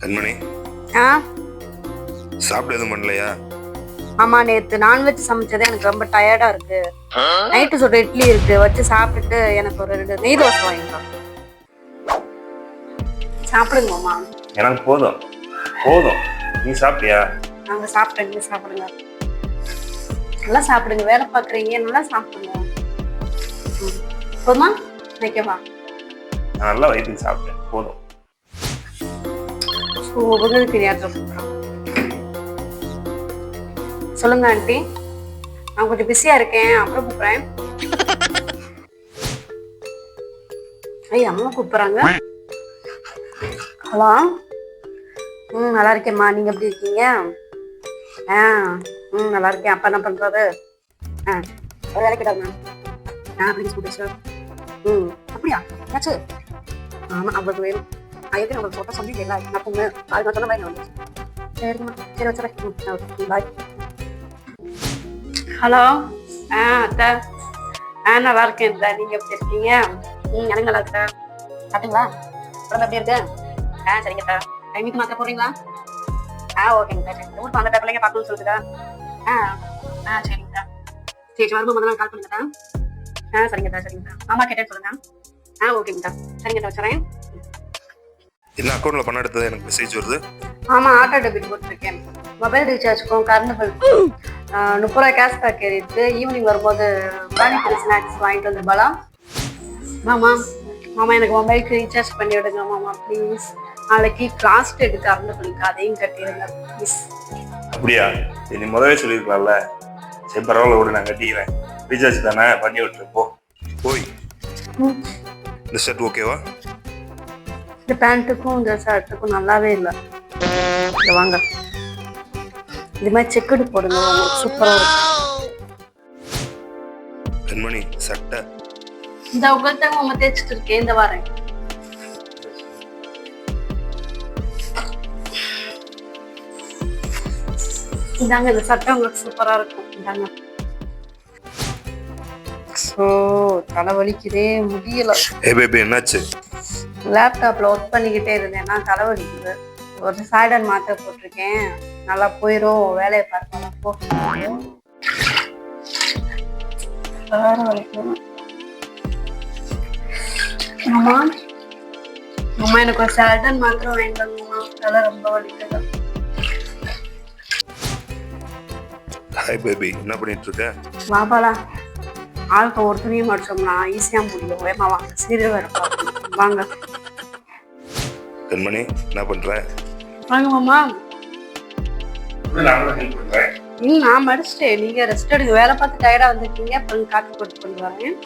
கண்மணி. ஆ? சாப்பிட எதுவும் பண்ணலையா? ஆமா நேத்து நான்வெஜ் சமைச்சதே எனக்கு ரொம்ப டயர்டா இருக்கு. நைட்டு சுட்ட இட்லி இருக்கு வச்சு சாப்பிட்டுட்டு எனக்கு ஒரு ரெண்டு நெய் தோசை வாங்கிக்கலாம் சாப்பிடுங்க மாமா. எனக்கு போதும். போதும். நீ சாப்பிட்டியா? நாங்க சாப்பிட்டேன் நீங்க சாப்பிடுங்க. நல்லா சாப்பிடுங்க வேலை பாக்குறீங்க நல்லா சாப்பிடுங்க. போதுமா? வைக்கவா? நான் நல்லா வயிற்றுக்கு சாப்பிட்டேன். போதும். ஸோ உங்களுக்கு தெரியாது சொல்லுங்க ஆண்டி. நான் கொஞ்சம் பிஸியா இருக்கேன். அப்புறம் கூப்பிடுறேன். ஐய் அம்மா கூப்பிடுறாங்க. ஹலோ? ம் நல்லா இருக்கேம்மா. நீங்க எப்படி இருக்கீங்க? ஆ ம் நல்லா இருக்கேன். அப்பா என்ன பண்றாரு? ஆ ஒரு வேலைக்கு மேம். ஆ அப்படின்னு சொல்லிட்டு சார். ம் அப்படியா? என்னாச்சு? ஆமா அவங்களுக்கு வேணும். ஐயக்கு உங்களுக்கு சொல்ல சொல்லி இல்லை நான் பொண்ணு அது நான் சொன்ன மாதிரி வந்து சரிம்மா சரி வச்சுறேன் ம் பாய் ஹலோ. ஆ அத்தை. ஆ நல்லா இருக்கேன் அத்தை. நீங்கள் எப்படி இருக்கீங்க? ம் எனக்கு நல்லா இருக்கா சாப்பிட்டீங்களா? உடம்பு எப்படி இருக்கு? ஆ சரிங்க அத்தை. டைமுக்கு மாத்திர போடுறீங்களா? ஆ ஓகேங்க சரி. ஊருக்கு வந்த பிள்ளைங்க பார்க்கணும்னு சொல்லுதுக்கா? ஆ. ஆ சரிங்கக்கா சரி வரும்போது முதல்ல கால் பண்ணுங்கக்கா ஆ சரிங்கக்கா சரிங்கக்கா மாமா கேட்டேன்னு சொல்லுங்க. ஆ ஓகேங்கக்கா சரிங்கக்கா வச்சுறேன் என்ன அக்கௌண்ட்ல பணம் எடுத்தது எனக்கு மெசேஜ் வருது? ஆமா ஆட்டோ டெபிட் போட்டிருக்கேன் மொபைல் ரீசார்ஜ்க்கும் கரண்ட் பில் முப்பது ரூபாய் கேஷ் பேக் ஏறிட்டு ஈவினிங் வரும்போது பானிபூரி ஸ்நாக்ஸ் வாங்கிட்டு வந்து பாலா மாமா மாமா எனக்கு மொபைலுக்கு ரீசார்ஜ் பண்ணி விடுங்க மாமா ப்ளீஸ் நாளைக்கு கிளாஸ் எடுக்க கரண்ட் பில்லுக்கு அதையும் கட்டிடுங்க ப்ளீஸ் அப்படியா? நீ முதவே சொல்லியிருக்கலாம்ல. சரி பரவாயில்ல விடு நான் கட்டிக்கிறேன். ரீசார்ஜ் தானே? பண்ணி விட்டுரு போ. போய். இந்த ஷர்ட் ஓகேவா இந்த பேண்ட்டுக்கும் இந்த ஷர்ட்டுக்கும் நல்லாவே இல்லை. இங்க வாங்க. இது மாதிரி செக்குடு போடுங்க சூப்பராக இருக்கும். கண்மணி சட்டை. இந்த உங்கள்கிட்ட உங்க தேய்ச்சிட்டு இருக்கேன் இந்த வாரம் இந்தாங்க இந்த சட்டை உங்களுக்கு சூப்பரா இருக்கும். இந்தாங்க. ஸோ தலைவலிக்குதே முடியல. ஏ பேபி என்னாச்சு? லேப்டாப்ல ஒர்க் பண்ணிக்கிட்டே இருந்தேன்னா தலைவலிக்குது ஒரு சைடன் மாத்த போட்டிருக்கேன். நல்லா போயிடும் வேலையை பார்க்கலாம் போ. வேற வலிக்கும் அம்மா அம்மா எனக்கு ஒரு சால்டன் மாத்திரம் வேண்டாங்கம்மா தலை ரொம்ப வலிக்குது. ஹாய் பேபி என்ன பண்ணிட்டு இருக்க? வாபாலா ஆளுக்கு ஒரு துணியை மடிச்சோம்னா ஈஸியாக முடியும். வேமா வாங்க சீரியல் வேற பார்க்கணும். வாங்க. கண்மணி என்ன பண்ற? வாங்க மாமா. நான் ம் மடிச்சிட்டேன். நீங்க ரெஸ்ட் எடுங்க. வேலை பார்த்து டயர்டா வந்திருக்கீங்க. அப்புறம் காப்பி போட்டு கொண்டு வரேன்.